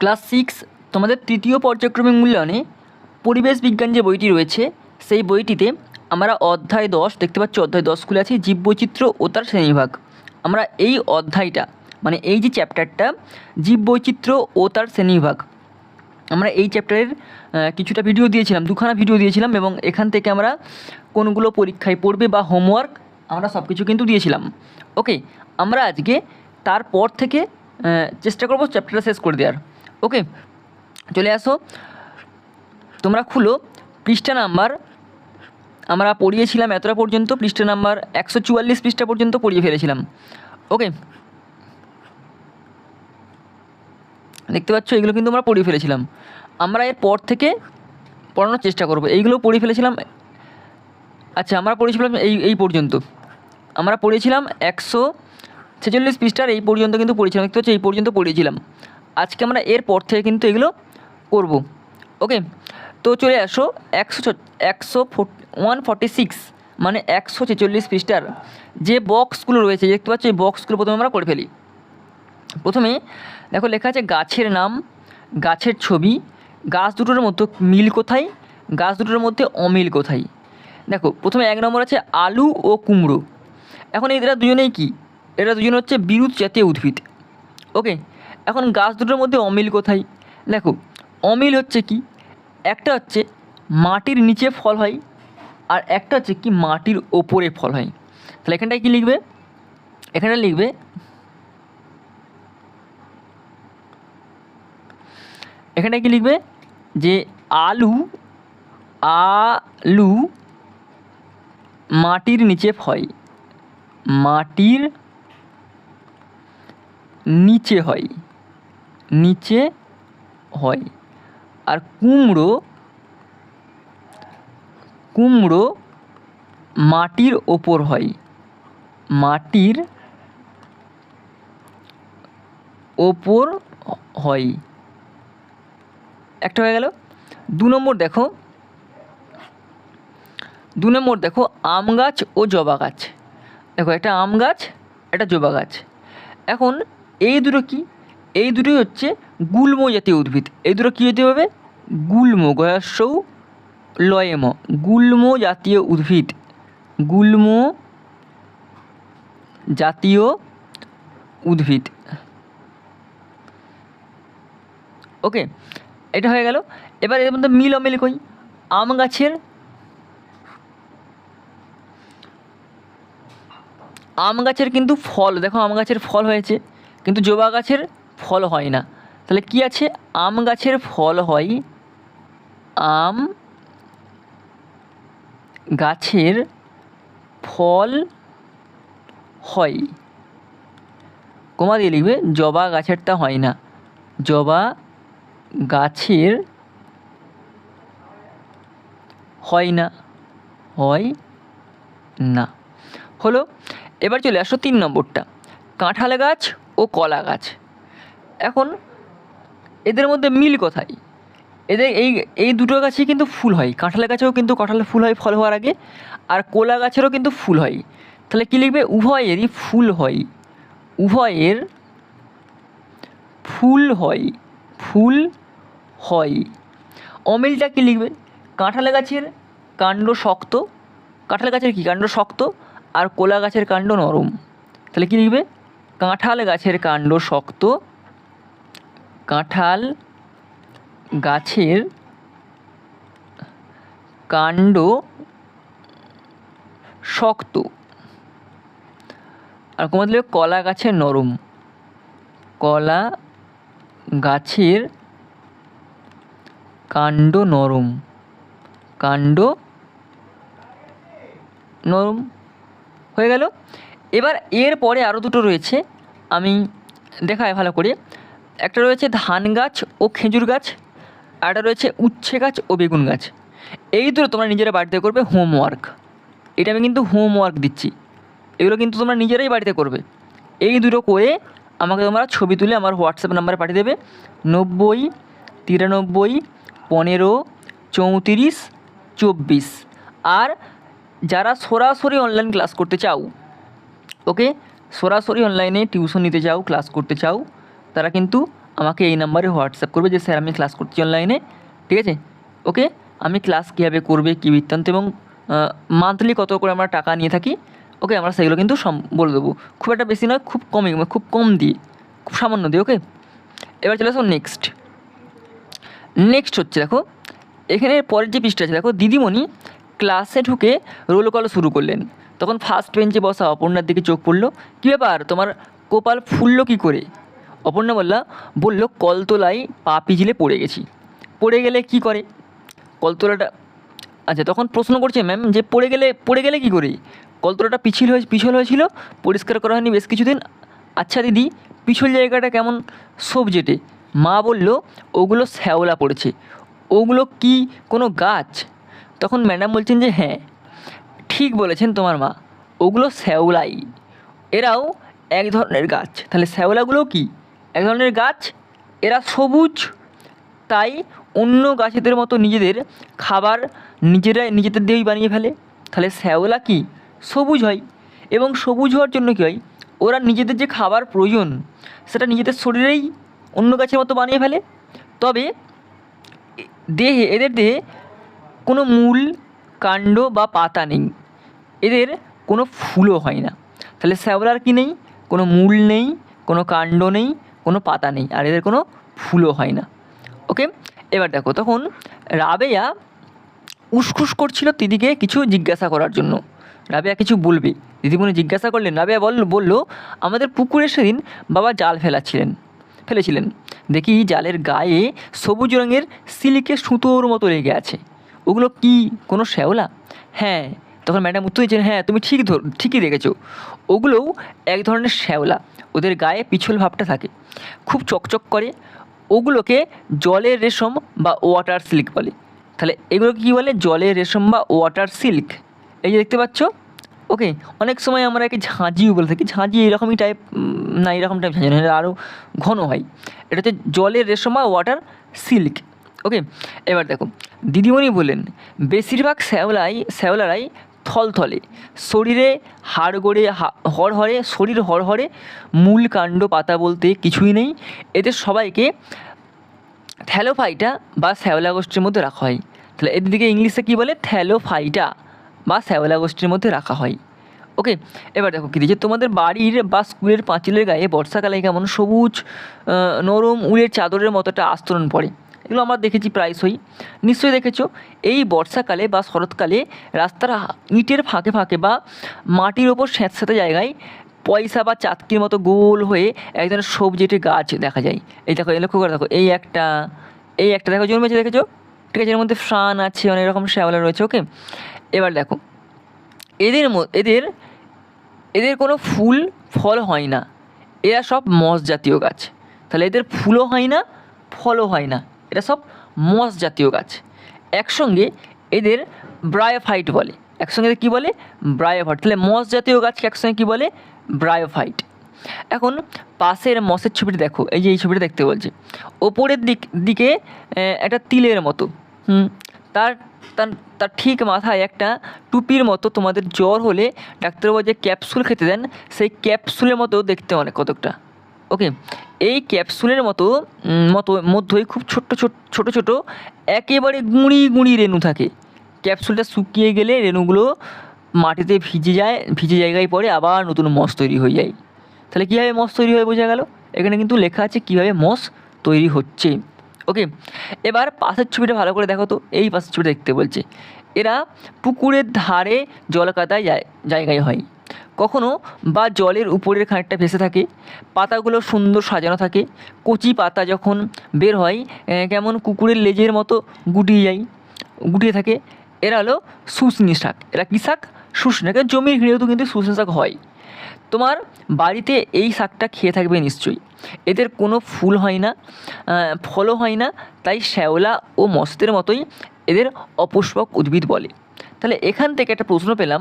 Class six, তোমাদের তৃতীয় পর্যায়ক্রমিক মূল্যায়নে পরিবেশ বিজ্ঞান যে বইটি রয়েছে, সেই বইটিতে আমরা অধ্যায় দশ, দেখতে পাচ্ছি অধ্যায় দশ খুলে আছে জীববৈচিত্র্য ও তার শ্রেণীবিভাগ। আমরা এই অধ্যায়টা মানে এই যে চ্যাপ্টারটা, জীববৈচিত্র্য ও তার শ্রেণীবিভাগ, আমরা এই চ্যাপ্টারের কিছুটা ভিডিও দিয়েছিলাম, দুখানা ভিডিও দিয়েছিলাম এবং এখান থেকে আমরা কোনগুলো পরীক্ষায় পড়বে বা হোমওয়ার্ক, আমরা সব কিছু কিন্তু দিয়েছিলাম। ওকে, আমরা আজকে তারপর থেকে চেষ্টা করব চ্যাপ্টারটা শেষ করে দেওয়ার। ওকে, চলে আসো। তোমরা খুলো, পৃষ্ঠা নাম্বার। আমরা পড়িয়েছিলাম এতটা পর্যন্ত, পৃষ্ঠা নাম্বার একশো চুয়াল্লিশ পৃষ্ঠা পর্যন্ত পড়িয়ে ফেলেছিলাম। ওকে, দেখতে পাচ্ছ, এগুলো কিন্তু আমরা পড়িয়ে ফেলেছিলাম। আমরা এর পর থেকে পড়ানোর চেষ্টা করব। এইগুলো পড়িয়ে ফেলেছিলাম। আচ্ছা আমরা পড়েছিলাম এই এই পর্যন্ত। আমরা পড়েছিলাম একশো ছেচল্লিশ পৃষ্ঠার এই পর্যন্ত কিন্তু পড়েছিলাম। দেখতে পাচ্ছ, এই পর্যন্ত পড়িয়েছিলাম আজকে আমরা এর পর থেকে কিন্তু এগুলো করব। ওকে তো চলে আসো একশো একশো ওয়ান ফর্টি সিক্স মানে একশো ছেচল্লিশ পৃষ্ঠার যে বক্সগুলো রয়েছে দেখতে পাচ্ছ এই বক্সগুলো প্রথমে আমরা করে ফেলি। প্রথমে দেখো লেখা আছে গাছের নাম, গাছের ছবি, গাছ দুটোর মধ্যে মিল কোথায়, গাছ দুটোর মধ্যে অমিল কোথায়? দেখো, প্রথমে এক নম্বর আছে আলু ও কুমড়ো। এখন এরা দুজনেই কি? এরা দুজন হচ্ছে বিরুৎ জাতীয় উদ্ভিদ। ওকে এখন গাছ দুটোর মধ্যে অমিল কোথায়? দেখো, অমিল হচ্ছে কি? একটা হচ্ছে মাটির নিচে ফল হয় আর একটা হচ্ছে কি মাটির ওপরে ফল হয়। তাহলে এখানটায় কী লিখবে? এখানটা লিখবে এখানে কি লিখবে? যে আলু আলু মাটির নিচে হয় মাটির নিচে হয়। নিচে হয়। আর কুমড়ো কুমড়ো মাটির ওপর হয়। মাটির ওপর হয়। একটা হয়ে গেল। দু নম্বর দেখো। দু নম্বর দেখো, আম গাছ ও জবা গাছ। দেখো, একটা আম গাছ, একটা জবা গাছ। এখন এই দুটো কি? এই দুটোই হচ্ছে গুল্ম জাতীয় উদ্ভিদ। এই দুটো কী হতে হবে? গুল্ম গয়াসৌ লয়েম। গুল্ম জাতীয় উদ্ভিদ। গুল্ম জাতীয় উদ্ভিদ। ওকে, এটা হয়ে গেল। এবার এর মধ্যে মিল অমিল কই? আম গাছের। আম গাছের কিন্তু ফল, দেখো আম গাছের ফল হয়েছে। কিন্তু জবা গাছের ফল হয় না। তাহলে কি আছে? আম গাছের ফল হয়। আম গাছের ফল হয়। কমা দিয়ে লিখবে? জবা গাছেরটা হয় না। জবা গাছের হয় না। হয় না। হলো, এবার চলে আসো তিন নম্বরটা। কাঁঠাল গাছ ও কলা গাছ। এখন এদের মধ্যে মিল কোথায়? এদের এই এই দুটো গাছেই কিন্তু ফুল হয়। কাঁঠাল গাছেও কিন্তু কাঁঠালের ফুল হয় ফল হওয়ার আগে, আর কোলা গাছেরও কিন্তু ফুল হয়। তাহলে কী লিখবে? উভয়েরই ফুল হয়। উভয়ের ফুল হয় ফুল হয়। অমিলটা কী লিখবে? কাঁঠাল গাছের কাণ্ড শক্ত। কাঁঠাল গাছের কী কাণ্ড শক্ত? আর কোলা গাছের কাণ্ড নরম। তাহলে কী লিখবে? কাঁঠাল গাছের কাণ্ড শক্ত। কাঁঠাল গাছের কাণ্ড শক্ত। আর কোমা দিলে কলা গাছের নরম। কলা গাছের কাণ্ড নরম। কাণ্ড নরম। হয়ে গেল। এবার এর পরে আরও দুটো রয়েছে। আমি দেখায় ভালো করে। একটা রয়েছে ধান গাছ ও খেজুর গাছ একটা রয়েছে উচ্ছে গাছ ও বেগুন গাছ। এই দুটো তোমরা নিজেরা বাড়িতে করবে হোমওয়ার্ক এটা আমি কিন্তু হোমওয়ার্ক দিচ্ছি। এগুলো কিন্তু তোমরা নিজেরাই বাড়িতে করবে। এই দুটো করে আমাকে তোমরা ছবি তুলে আমার হোয়াটসঅ্যাপ নাম্বারে পাঠিয়ে দেবে। নব্বই, তিরানব্বই, পনেরো, চৌত্রিশ, চব্বিশ। আর যারা সরাসরি অনলাইন ক্লাস করতে চাও ওকে সরাসরি অনলাইনে টিউশন নিতে চাও ক্লাস করতে চাও তারা কিন্তু আমাকে এই নাম্বারে হোয়াটসঅ্যাপ করবে যে, স্যার, আমি ক্লাস করছি অনলাইনে ঠিক আছে? ওকে? আমি ক্লাস কীভাবে করবে, কী বৃত্তান্ত এবং মান্থলি কত করে আমরা টাকা নিয়ে থাকি, ওকে? আমরা সেগুলো কিন্তু সম, বলে দেবো। খুব একটা বেশি নয়, খুব কমই খুব কম দিয়ে খুব সামান্য দিয়ে ওকে? এবার চলে আসো নেক্সট নেক্সট হচ্ছে, দেখো, এখানে পরের যে পৃষ্ঠা আছে, দেখো, দিদিমণি ক্লাসে ঢুকে রোল কল শুরু করলেন। তখন ফার্স্ট বেঞ্চে বসা অপর্ণার দিকে চোখ পড়ল। কী ব্যাপার? তোমার কপাল ফুললো কী করে? অপর্ণা বললা বলল, কলতলায় পা পিছলে পড়ে গেছি। পড়ে গেলে কি করে? কলতলাটা আচ্ছা তখন প্রশ্ন করছে ম্যাম যে, পড়ে গেলে পড়ে গেলে কি করে? কলতলাটা পিছিল হয়ে, পিছল হয়েছিল, পরিষ্কার করা হয়নি বেশ কিছুদিন। আচ্ছা দিদি, পিছল জায়গাটা কেমন? সবজেটে মা বলল, ওগুলো শ্যাওলা পড়েছে। ওগুলো কি কোনো গাছ? তখন ম্যাডাম বলছেন যে হ্যাঁ ঠিক বলেছেন তোমার মা, ওগুলো শ্যাওলাই। এরাও এক ধরনের গাছ। তাহলে শ্যাওলাগুলো কি? এক ধরনের গাছ, এরা সবুজ, তাই অন্য গাছেদের মতো নিজেদের খাবার নিজেরাই নিজেদের দিয়েই বানিয়ে ফেলে। তাহলে শ্যাওলা কি? সবুজ হয়। এবং সবুজ হওয়ার জন্য কী হয়? ওরা নিজেদের যে খাবার প্রয়োজন, সেটা নিজেদের শরীরেই অন্য গাছের মতো বানিয়ে ফেলে। তবে দেহে, এদের দেহে কোনো মূল, কাণ্ড বা পাতা নেই। এদের কোনো ফুলও হয় না। তাহলে শ্যাওলার কি নেই? কোনো মূল নেই, কোনো কাণ্ড নেই। পাতা নেই আর এদের কোনো ফুলও হয় না। ওকে? এবার দেখো, তখন রাবেয়া উসখুস করছিল দিদিকে কিছু জিজ্ঞাসা করার জন্য। রাবেয়া কিছু বলবে। দিদিমণি জিজ্ঞাসা করলেন, রাবেয়া বল, বলল, আমাদের পুকুরে সেদিন বাবা জাল ফেলাচ্ছিলেন, ফেলেছিলেন। দেখি জালের গায়ে সবুজ রঙের সিল্কে সুতোর মতো লেগে আছে। ওগুলো কি কোনো শ্যাওলা? হ্যাঁ তখন ম্যাডাম উত্তর দিয়েছেন হ্যাঁ তুমি ঠিক ধর, ঠিকই দেখেছ। ওগুলোও এক ধরনের শ্যাওলা। ওদের গায়ে পিছল ভাবটা থাকে। খুব চকচক করে। ওগুলোকে জলের রেশম বা ওয়াটার সিল্ক বলে। তাহলে এগুলো কী বলে? জলের রেশম বা ওয়াটার সিল্ক। এই যে দেখতে পাচ্ছ? ওকে, অনেক সময় আমরা একে ঝাঁঝিও বলে থাকি। ঝাঁঝি এরকমই টাইপ না, এরকম টাইপ ঝাঁঝি না আরও ঘন হয়। এটা হচ্ছে জলের রেশম বা ওয়াটার সিল্ক। ওকে, এবার দেখো। দিদিমণি বললেন, বেশিরভাগ শ্যাওলাই, শ্যাওলারাই থলথলে। শরীরে হাড় গড়ে হড়হড়ে, শরীর হড়হড়ে মূল কাণ্ড পাতা বলতে কিছুই নেই। এদের সবাইকে থ্যালোফাইটা বা শ্যাওলা গোষ্ঠীর মধ্যে রাখা হয়। তাহলে এর দিকে ইংলিশে কী বলে? থ্যালোফাইটা বা শ্যাওলা গোষ্ঠীর মধ্যে রাখা হয়। ওকে, এবার দেখো কী দিয়েছে? তোমাদের বাড়ির বা স্কুলের পাঁচিলের গায়ে বর্ষাকালে কেমন সবুজ নরম উলের চাদরের মতো একটা আস্তরণ পড়ে। এগুলো আমরা দেখেছি প্রায়শই। নিশ্চয়ই দেখেছ, এই বর্ষাকালে বা শরৎকালে রাস্তার ইটের ফাঁকে ফাঁকে বা মাটির ওপর স্যাঁতস্যাঁতে জায়গায় পয়সা বা চাতকির মতো গোল হয়ে এক ধরনের সবজিটি গাছ দেখা যায়। এই দেখো, এই লক্ষ্য করে দেখো, এই একটা এই একটা দেখো, জন্মেছে দেখেছ? ঠিক আছে, এর মধ্যে ফ্রান আছে, অনেক রকম শ্যাওলা রয়েছে, ওকে? এবার দেখো, এদের এদের এদের কোনো ফুল, ফল হয় না। এরা সব মস জাতীয় গাছ। তাহলে এদের ফুলও হয় না, ফলও হয় না। এরা সব মস জাতীয় গাছ। একসঙ্গে এদের ব্রায়োফাইট বলে। একসঙ্গে কী বলে? ব্রায়োফাইট। তাহলে মস জাতীয় গাছকে একসঙ্গে কী বলে? ব্রায়োফাইট। এখন পাশের মসের ছবিটা দেখো। এই যে এই ছবিটা দেখতে বলছে। ওপরের দিক, দিকে একটা তিলের মতো। হুম? তার তার তার ঠিক মাথায় একটা টুপির মতো তোমাদের জ্বর হলে ডাক্তারবাবু যে ক্যাপসুল খেতে দেন, সেই ক্যাপসুলের মতো দেখতে অনেক কতকটা। ওকে এই ক্যাপসুলের মতো মতো মধ্যেই খুব ছোট্ট, ছোট, ছোটো ছোটো, একেবারে গুঁড়ি গুঁড়ি রেণু থাকে। ক্যাপসুলটা শুকিয়ে গেলে রেণুগুলো মাটিতে ভিজে যায়, ভিজে জায়গায় পড়ে, আবার নতুন মস তৈরি হয়ে যায়। তাহলে কীভাবে মস তৈরি হয়ে বোঝা গেল? এখানে কিন্তু লেখা আছে কীভাবে মস তৈরি হচ্ছে। ওকে এবার পাশের ছবিটা ভালো করে দেখো তো, এই পাশের ছবিটা দেখতে বলছে। এরা পুকুরের ধারে জলকাদায় জায়- জায়গায় হয়। কখনো বা জলের উপরের খানিকটা ভেসে থাকে, পাতাগুলো সুন্দর সাজানো থাকে, কচি পাতা যখন বের হয় কেমন কুকুরের লেজের মতো গুটিয়ে যায়, গুটিয়ে থাকে। এরা হলো শুশনি শাক। এরা কী শাক? শুশনি শাক। জমির ঘিরেও কিন্তু শুশনি শাক হয়। তোমার বাড়িতে এই শাকটা খেয়ে থাকবে নিশ্চয়ই। এদের কোনো ফুল হয় না ফলও হয় না, তাই শ্যাওলা ও মস্তের মতোই এদের অপুষ্পক উদ্ভিদ বলে। তাহলে এখান থেকে একটা প্রশ্ন পেলাম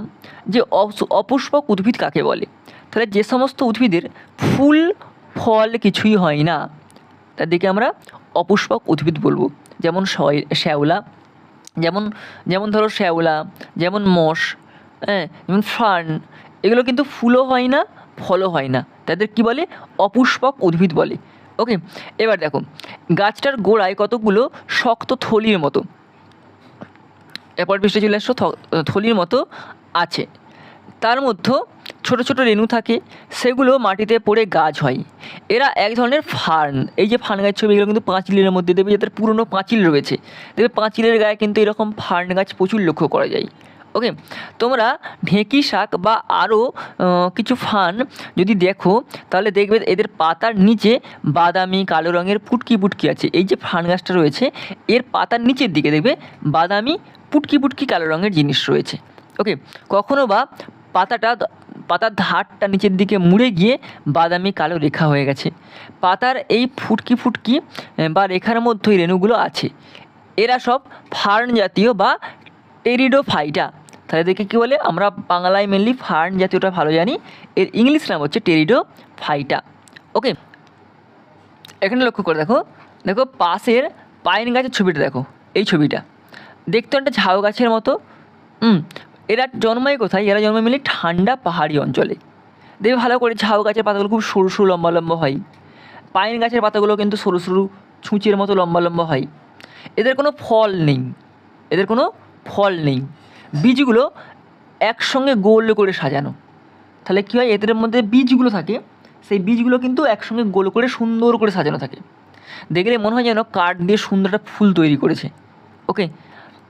যে অপুষ্পক উদ্ভিদ কাকে বলে? তাহলে যে সমস্ত উদ্ভিদের ফুল, ফল কিছুই হয় না তাদেরকে আমরা অপুষ্পক উদ্ভিদ বলব। যেমন শ্যাওলা, যেমন যেমন ধরো শ্যাওলা, যেমন মশ হ্যাঁ যেমন ফার্ন, এগুলো কিন্তু ফুলও হয় না, ফলও হয় না, তাদের কি বলে? অপুষ্পক উদ্ভিদ বলে। ওকে, এবার দেখো, গাছটার গোড়ায় কতগুলো শক্ত থলির মতো? এরপর পৃষ্ঠে চলে আসছো থলির মতো আছে। তার মধ্যে ছোট ছোট রেণু থাকে, সেগুলো মাটিতে পড়ে গাছ হয়। এরা এক ধরনের ফার্ন। এই যে ফার্ন গাছ ছবি এগুলো কিন্তু পাঁচিলের মধ্যে দেবে, যাদের পুরনো পাঁচিল রয়েছে। দেখবে পাঁচিলের গায়ে কিন্তু এরকম ফার্ন গাছ প্রচুর লক্ষ্য করা যায়। ওকে তোমরা ঢেঁকি শাক বা আরও কিছু ফান যদি দেখো, তাহলে দেখবে এদের পাতার নিচে বাদামি, কালো রঙের পুটকি পুটকি আছে। এই যে ফান গাছটা রয়েছে, এর পাতার নিচের দিকে দেখবে বাদামি, পুটকি পুটকি, কালো রঙের জিনিস রয়েছে। ওকে কখনো বা পাতাটা, পাতার ধারটা নিচের দিকে মুড়ে গিয়ে বাদামি, কালো রেখা হয়ে গেছে। পাতার এই ফুটকি ফুটকি বা রেখার মধ্যে এই রেণুগুলো আছে। এরা সব ফার্ন জাতীয় বা টেরিডোফাইটা। তাহলে দেখে কী বলে? আমরা বাংলায় মেনলি ফার্ন জাতীয়টা ভালো জানি। এর ইংলিশ নাম হচ্ছে টেরিডো ফাইটা। ওকে এখানে লক্ষ্য করে দেখো। দেখো, পাশের পাইন গাছের ছবিটা দেখো। এই ছবিটা। দেখতে একটা ঝাউ গাছের মতো। হুম, এরা জন্মায় কোথায়? এরা জন্মায় মিলে ঠান্ডা পাহাড়ি অঞ্চলে। দেখবে ভালো করে ঝাউ গাছের পাতাগুলো খুব সরু সরু লম্বা লম্বা হয়। পাইন গাছের পাতাগুলো কিন্তু সরু সরু ছুঁচের মতো লম্বা লম্বা হয়। এদের কোনো ফল নেই। এদের কোনো ফল নেই। বীজগুলো একসঙ্গে গোল করে সাজানো। তাহলে কী হয়? এদের মধ্যে বীজগুলো থাকে, সেই বীজগুলো কিন্তু একসঙ্গে গোল করে সুন্দর করে সাজানো থাকে। দেখলে মনে হয় যেন কাঠ দিয়ে সুন্দর একটা ফুল তৈরি করেছে। ওকে?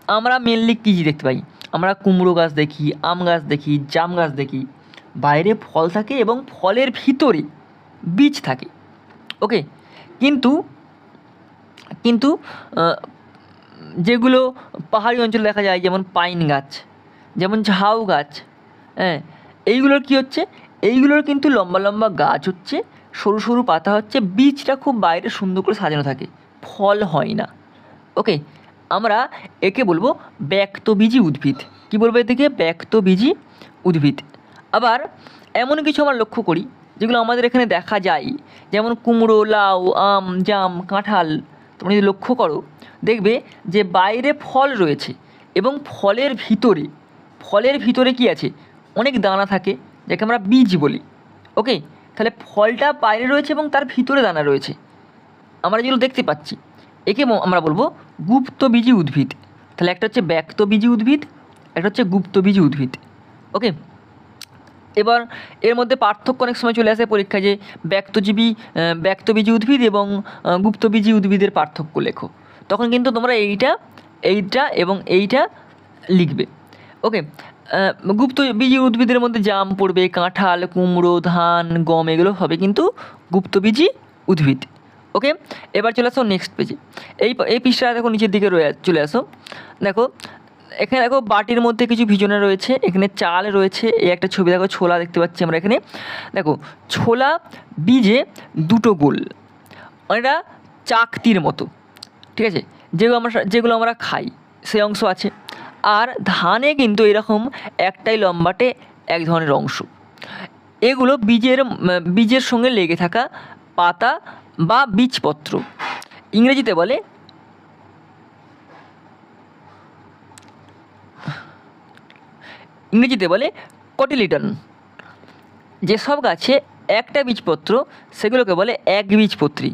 আমরা মেনলি কী দেখতে পাই? আমরা কুমড়ো গাছ দেখি, আম গাছ দেখি, জাম গাছ দেখি। বাইরে ফল থাকে এবং ফলের ভিতরে বীজ থাকে। ওকে? কিন্তু কিন্তু যেগুলো পাহাড়ি অঞ্চলে দেখা যায়, যেমন পাইন গাছ, যেমন ঝাউ গাছ হ্যাঁ এইগুলোর কী হচ্ছে? এইগুলোর কিন্তু লম্বা লম্বা গাছ হচ্ছে, সরু সরু পাতা হচ্ছে, বীজটা খুব বাইরে সুন্দর করে সাজানো থাকে, ফল হয় না। ওকে, আমরা একে বলব ব্যক্তবীজী উদ্ভিদ। কী বলব এদিকে ব্যক্তবীজী উদ্ভিদ। আবার এমন কিছু আমরা লক্ষ্য করি, যেগুলো আমাদের এখানে দেখা যায়, যেমন কুমড়ো, লাউ, আম, জাম, কাঁঠাল তোমরা যদি লক্ষ্য করো, দেখবে যে বাইরে ফল রয়েছে এবং ফলের ভিতরে ফলের ভিতরে কি আছে? অনেক দানা থাকে, যাকে আমরা বীজ বলি। ওকে? তাহলে ফলটা বাইরে রয়েছে এবং তার ভিতরে দানা রয়েছে। আমরা যেগুলো দেখতে পাচ্ছি, একে আমরা বলব গুপ্তবীজী উদ্ভিদ। তাহলে একটা হচ্ছে ব্যক্তবীজী উদ্ভিদ, একটা হচ্ছে গুপ্তবীজী উদ্ভিদ। ওকে? এবার এর মধ্যে পার্থক্য অনেক সময় চলে আসে পরীক্ষায় যে ব্যক্তজীবী ব্যক্তবীজী উদ্ভিদ এবং গুপ্তবীজী উদ্ভিদের পার্থক্য লেখো। তখন কিন্তু তোমরা এইটা এইটা এবং এইটা লিখবে। ওকে আহ, গুপ্তবীজী উদ্ভিদের মধ্যে জাম পড়বে কাঁঠাল কুমড়ো ধান গম এগুলো হবে কিন্তু গুপ্তবীজী উদ্ভিদ। ওকে এবার চলে আসো নেক্সট পেজে এই এই পৃষ্ঠা দেখো নিচের দিকে রয়ে চলে আসো। দেখো এখানে দেখো বাটির মধ্যে কিছু ভিজনে রয়েছে, এখানে চাল রয়েছে, এই একটা ছবি দেখো ছোলা দেখতে পাচ্ছি আমরা এখানে। দেখো, ছোলা বীজে দুটো গোল, অনেকটা চাকতির মতো, ঠিক আছে? যেগুলো আমরা যেগুলো আমরা খাই, সেই অংশ আছে। আর ধানে কিন্তু এরকম একটাই লম্বাটে এক ধরনের অংশ। এগুলো বীজের বীজের সঙ্গে লেগে থাকা পাতা বা বীজপত্র। ইংরেজিতে বলে ইংরেজিতে বলে কটিলিটন যেসব গাছে একটা বীজপত্র, সেগুলোকে বলে এক বীজপত্রী।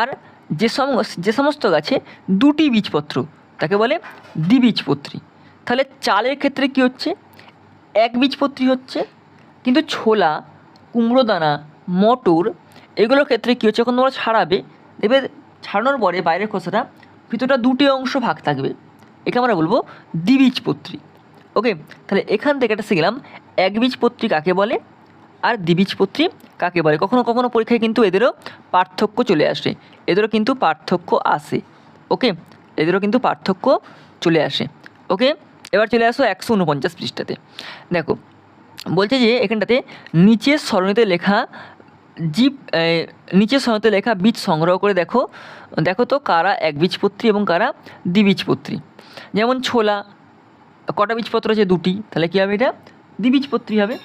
আর যে যে সমস্ত গাছে দুটি বীজপত্র, তাকে বলে দ্বিবীজপত্রী। তাহলে চালের ক্ষেত্রে কী হচ্ছে? এক বীজপত্রী হচ্ছে, কিন্তু ছোলা, কুমড়ো দানা, মটর, এগুলোর ক্ষেত্রে কী হচ্ছে? যখন তোমরা ছাড়াবে। দেখবে ছাড়ানোর পরে বাইরের খোসাটা ভিতরটা দুটি অংশ ভাগ থাকবে। একে আমরা বলব দ্বিবীজপত্রী। ওকে তাহলে এখান থেকে একটা শিখলাম একবীজপত্রী কাকে বলে আর দ্বিবীজপত্রী কাকে বলে? কখনো কখনো পরীক্ষায় কিন্তু এদেরও পার্থক্য চলে আসে এদেরও কিন্তু পার্থক্য আসে ওকে এদেরও কিন্তু পার্থক্য চলে আসে ওকে এবার চলে আসো একশো উনপঞ্চাশ পৃষ্ঠাতে। দেখো বলছে যে এখানটাতে নিচের সরণিতে লেখা জীব এ, নিচের সরণিতে লেখা বীজ সংগ্রহ করে দেখো দেখো তো কারা একবীজপত্রী এবং কারা দ্বিবীজপত্রী। যেমন ছোলা কটা বীজপত্র আছে? দুটি। তাহলে কী হবে এটা? দ্বিবীজপত্রী হবে।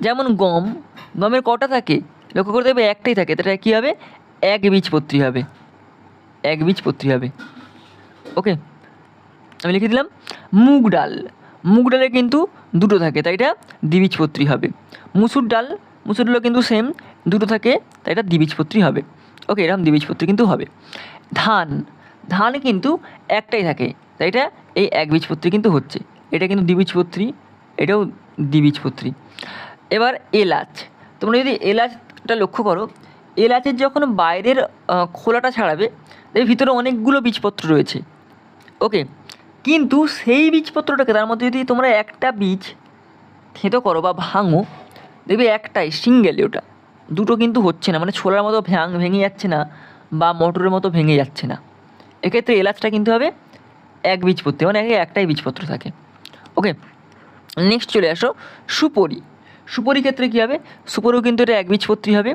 যেমন গম, গমের কটা থাকে? লক্ষ্য করে দেখবে একটাই থাকে। তাহলে কী হবে? এক বীজপত্রী হবে। এক বীজপত্রী হবে। ওকে? আমি লিখে দিলাম, মুগ ডাল। মুগ ডালে কিন্তু দুটো থাকে, তাই এটা দ্বিবীজপত্রী হবে। মুসুর ডাল, মুসুর ডালও কিন্তু সেম দুটো থাকে, তাই এটা দ্বিবীজপত্রী হবে। ওকে, এরকম দ্বিবীজপত্রী কিন্তু হবে। ধান ধান কিন্তু একটাই থাকে, তাই এটা এই এক বীজপত্রী কিন্তু হচ্ছে। এটা কিন্তু দ্বিবীজপত্রী, এটাও দ্বিবীজপত্রী। এবার এলাচ, তোমরা যদি এলাচটা লক্ষ্য করো, এলাচের যখন বাইরের খোলাটা ছাড়াবে, এর ভিতরে অনেকগুলো বীজপত্র রয়েছে। ওকে, কিন্তু সেই বীজপত্রটাকে, তার মধ্যে যদি তোমরা একটা বীজ থেঁতো করো বা ভাঙো, দেখবে একটাই সিঙ্গেলই ওটা। দুটো কিন্তু হচ্ছে না মানে ছোলার মতো ভ্যাং, ভেঙে যাচ্ছে না বা মটরের মতো ভেঙে যাচ্ছে না। এক্ষেত্রে এলাচটা কিন্তু হবে এক বীজপত্রী মানে একে একটাই বীজপত্র থাকে। ওকে নেক্সট চলে আসো, সুপরি। সুপরি ক্ষেত্রে কী হবে? সুপরিও কিন্তু এটা এক বীজপত্রী হবে।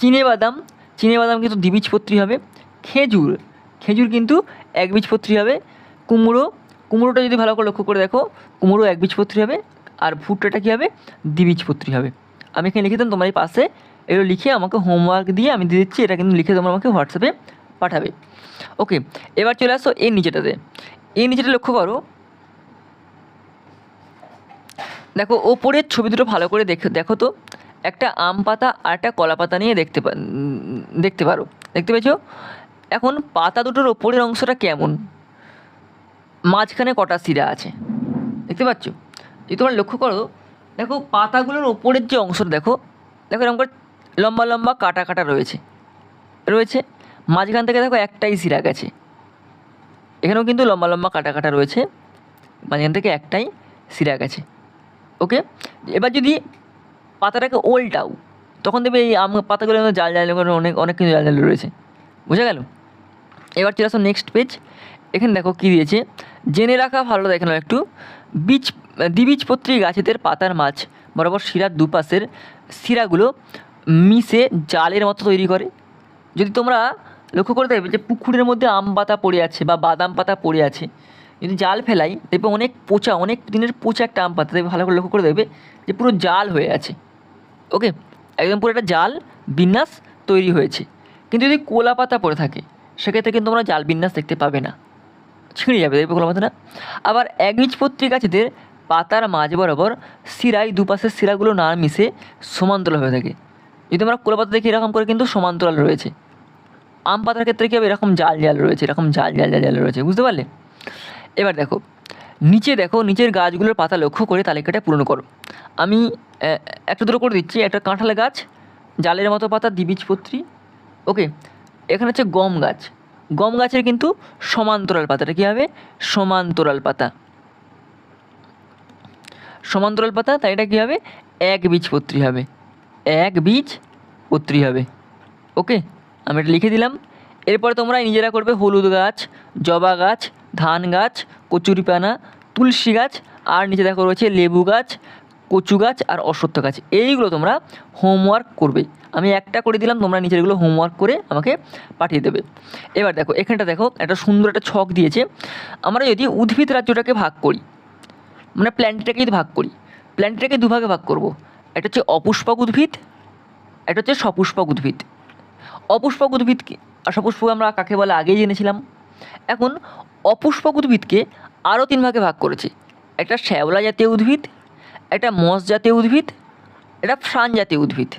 চিনে বাদাম চিনে বাদাম কিন্তু দ্বিবীজপত্রী হবে। খেজুর খেজুর কিন্তু এক বীজপত্রী হবে। কুমড়ো, কুমড়োটা যদি ভালো করে লক্ষ্য করে দেখো, কুমড়ো একবীজপত্রী হবে আর ভুট্টাটা কী হবে? দ্বিবীজপত্রী হবে। আমি এখানে লিখে দিলাম, তোমার এই পাশে এগুলো লিখে আমাকে হোমওয়ার্ক দিয়ে আমি দিয়ে দিচ্ছি, এটা কিন্তু লিখে তোমরা আমাকে হোয়াটসঅ্যাপে পাঠাবে। ওকে এবার চলে আসো এই নিচেটাতে। এই নিচেটা লক্ষ্য করো দেখো, ওপরের ছবি দুটো ভালো করে দেখো দেখো তো। একটা আম পাতা আর একটা কলা পাতা নিয়ে দেখতে দেখতে পারো। দেখতে পেয়েছ? এখন পাতা দুটোর ওপরের অংশটা কেমন? মাঝখানে কটা শিরা আছে। দেখতে পাচ্ছ? যদি তোমরা লক্ষ্য করো, দেখো পাতাগুলোর ওপরের যে অংশটা, দেখো দেখো এরকম করে লম্বা লম্বা কাটা কাটা রয়েছে। রয়েছে। মাঝখান থেকে দেখো একটাই শিরা গেছে। এখানেও কিন্তু লম্বা লম্বা কাটা কাটা রয়েছে। মাঝখান থেকে একটাই শিরা গেছে। ওকে? এবার যদি পাতাটাকে ওল্টাও, তখন দেখবে এই আম পাতাগুলো জাল জাল করে অনেক অনেক কিন্তু জাল জাল রয়েছে। বুঝে গেল? এবার চলে আসো নেক্সট পেজ এখানে দেখো কী দিয়েছে? জেনে রাখা ভালো দেখে একটু। বীজ, দ্বিবীজপত্রী গাছেদের পাতার মাছ, বরাবর শিরার দুপাশের শিরাগুলো মিশে জালের মতো তৈরি করে। যদি তোমরা লক্ষ্য করে দেখবে যে পুকুরের মধ্যে আম পাতা পড়ে আছে বা বাদাম পাতা পড়ে আছে যদি জাল ফেলাই, দেখবে অনেক পচা, অনেক দিনের পচা একটা আম পাতা দেখবে ভালো করে লক্ষ্য করে দেখবে যে পুরো জাল হয়ে আছে। ওকে একদম পুরো একটা জাল, বিন্যাস তৈরি হয়েছে। কিন্তু যদি কোলা পাতা পড়ে থাকে, সেক্ষেত্রে কিন্তু তোমরা জাল বিন্যাস দেখতে পাবে না। ছিঁড়ে যাবে, দেখবে কোলা পাতাটা আবার একবীজপত্রী গাছেদের পাতার মাঝ বরাবর শিরায় দুপাশের শিরাগুলো না মিশে সমান্তরাল হয়ে থাকে। যদি আমরা কোলা পাতা দেখি এরকম করে কিন্তু সমান্তরাল রয়েছে। আম পাতার ক্ষেত্রে কী হবে? এরকম জাল জাল রয়েছে, এরকম জাল জাল জাল জাল রয়েছে, বুঝতে পারলে? এবার দেখো, নিচে দেখো, নিচের গাছগুলোর পাতা লক্ষ্য করে তালিকাটা পূরণ করো। আমি একটা দুটো করে দিচ্ছি, একটা কাঁঠাল গাছ, জালের মতো পাতা দ্বিবীজপত্রী ওকে? এখানে হচ্ছে গম গাছ। গম গাছের কিন্তু সমান্তরাল পাতাটা কী হবে? সমান্তরাল পাতা। সমান্তরাল পাতা, তাই এটা কী হবে? এক বীজপত্রী হবে। এক বীজ পত্রী হবে। ওকে? আমি এটা লিখে দিলাম। এরপরে তোমরা নিজেরা করবে হলুদ গাছ, জবা গাছ ধান গাছ কচুরিপানা তুলসী গাছ, আর নিচে দেখো রয়েছে লেবু গাছ, কচু গাছ আর অশ্বত্থ গাছ। এইগুলো তোমরা হোমওয়ার্ক করবে। আমি একটা করে দিলাম, তোমরা নিচেরগুলো হোমওয়ার্ক করে আমাকে পাঠিয়ে দেবে। এবার দেখো, এখানটা দেখো, একটা সুন্দর একটা ছক দিয়েছে। আমরা যদি উদ্ভিদ রাজ্যটাকে ভাগ করি মানে প্ল্যান্টটাকে যদি ভাগ করি প্ল্যান্টটাকে দুভাগে ভাগ করব। একটা হচ্ছে অপুষ্পক উদ্ভিদ, একটা হচ্ছে সপুষ্পক উদ্ভিদ। অপুষ্পক উদ্ভিদ আর সপুষ্পক আমরা কাকে বলে, আগেই জেনেছিলাম। এখন অপুষ্পক উদ্ভিদকে আরও তিন ভাগে ভাগ করেছে। একটা শ্যাওলা জাতীয় উদ্ভিদ, একটা মস জাতীয় উদ্ভিদ, একটা ফ্রান জাতীয় উদ্ভিদ।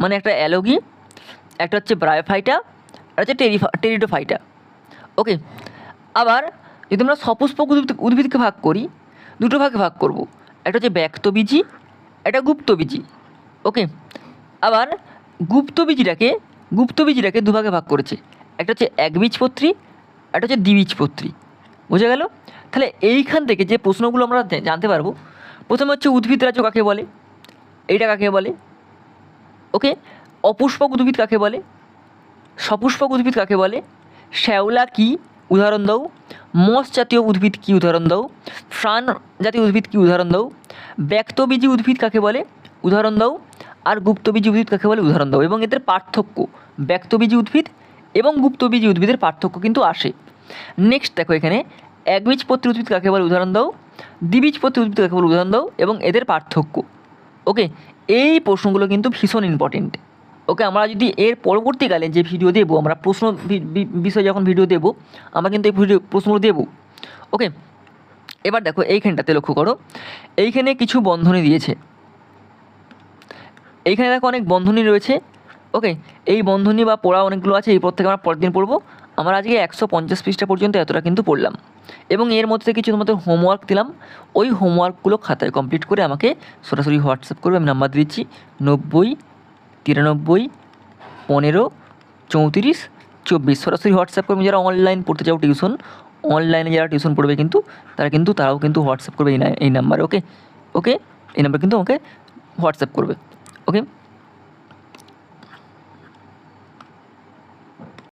মানে একটা অ্যালোগি, একটা হচ্ছে ব্রায়োফাইটা, আর হচ্ছে টেরিফা টেরিডোফাইটা। ওকে, আবার যদি আমরা সপুষ্পক উদ্ভিদ, উদ্ভিদকে ভাগ করি, দুটো ভাগে ভাগ করব। একটা হচ্ছে ব্যক্তবীজি, একটা গুপ্তবীজি। ওকে, আবার গুপ্তবীজিটাকে গুপ্তবীজিটাকে দুভাগে ভাগ করেছে। একটা হচ্ছে একবীজপত্রী একটা হচ্ছে দ্বিবীজপত্রী বুঝে গেল? তাহলে এইখান থেকে যে প্রশ্নগুলো আমরা জানতে পারব, প্রথমে হচ্ছে উদ্ভিদ রাজ্য কাকে বলে? এইটা কাকে বলে? ওকে? অপুষ্পক উদ্ভিদ কাকে বলে? সপুষ্পক উদ্ভিদ কাকে বলে? শ্যাওলা কি? উদাহরণ দাও। মস জাতীয় উদ্ভিদ কি? উদাহরণ দাও। ফ্রান জাতীয় উদ্ভিদ কি? উদাহরণ দাও। ব্যক্তবীজী উদ্ভিদ কাকে বলে? উদাহরণ দাও। আর গুপ্তবীজী উদ্ভিদ কাকে বলে? উদাহরণ দাও। এবং এদের পার্থক্য। ব্যক্তবীজী উদ্ভিদ এবং গুপ্তবীজী উদ্ভিদের পার্থক্য কিন্তু আসে। নেক্সট দেখো এখানে একবীজপত্রী উদ্ভিদ কাকে বলে উদাহরণ দাও? দ্বিবীজপত্রী উদ্ভিদ কাকে বলে উদাহরণ দাও? এবং এদের পার্থক্য। ওকে এই প্রশ্নগুলো কিন্তু ভীষণ ইম্পর্টেন্ট ওকে আমরা যদি এর পরবর্তীকালে যে ভিডিও দেবো, আমরা প্রশ্ন বিষয়ে যখন ভিডিও দেবো, আমরা কিন্তু এই ভিডিও প্রশ্নগুলো দেবো। ওকে এবার দেখো এইখানটাতে লক্ষ্য করো। এইখানে কিছু বন্ধনী দিয়েছে। এইখানে দেখো অনেক বন্ধনী রয়েছে। ওকে এই বন্ধনী বা পড়া অনেকগুলো আছে, এই থেকে আমরা পরের দিন পড়ব। আমরা আজকে একশো পঞ্চাশ পৃষ্ঠা পর্যন্ত এতটা কিন্তু পড়লাম। এবং এর মধ্যে কিছু শুধুমাত্র হোমওয়ার্ক দিলাম। ওই হোমওয়ার্কগুলো খাতায় কমপ্লিট করে আমাকে সরাসরি হোয়াটসঅ্যাপ করবে, আমি নাম্বার দিচ্ছি। নব্বই, তিরানব্বই, পনেরো, চৌত্রিশ, চব্বিশ। সরাসরি হোয়াটসঅ্যাপ করবে যারা অনলাইন পড়তে চাও টিউশন অনলাইনে যারা টিউশন পড়বে কিন্তু, তারা কিন্তু, তারাও কিন্তু হোয়াটসঅ্যাপ করবে এই এই নাম্বারে ওকে ওকে এই নাম্বার কিন্তু আমাকে হোয়াটসঅ্যাপ করবে ওকে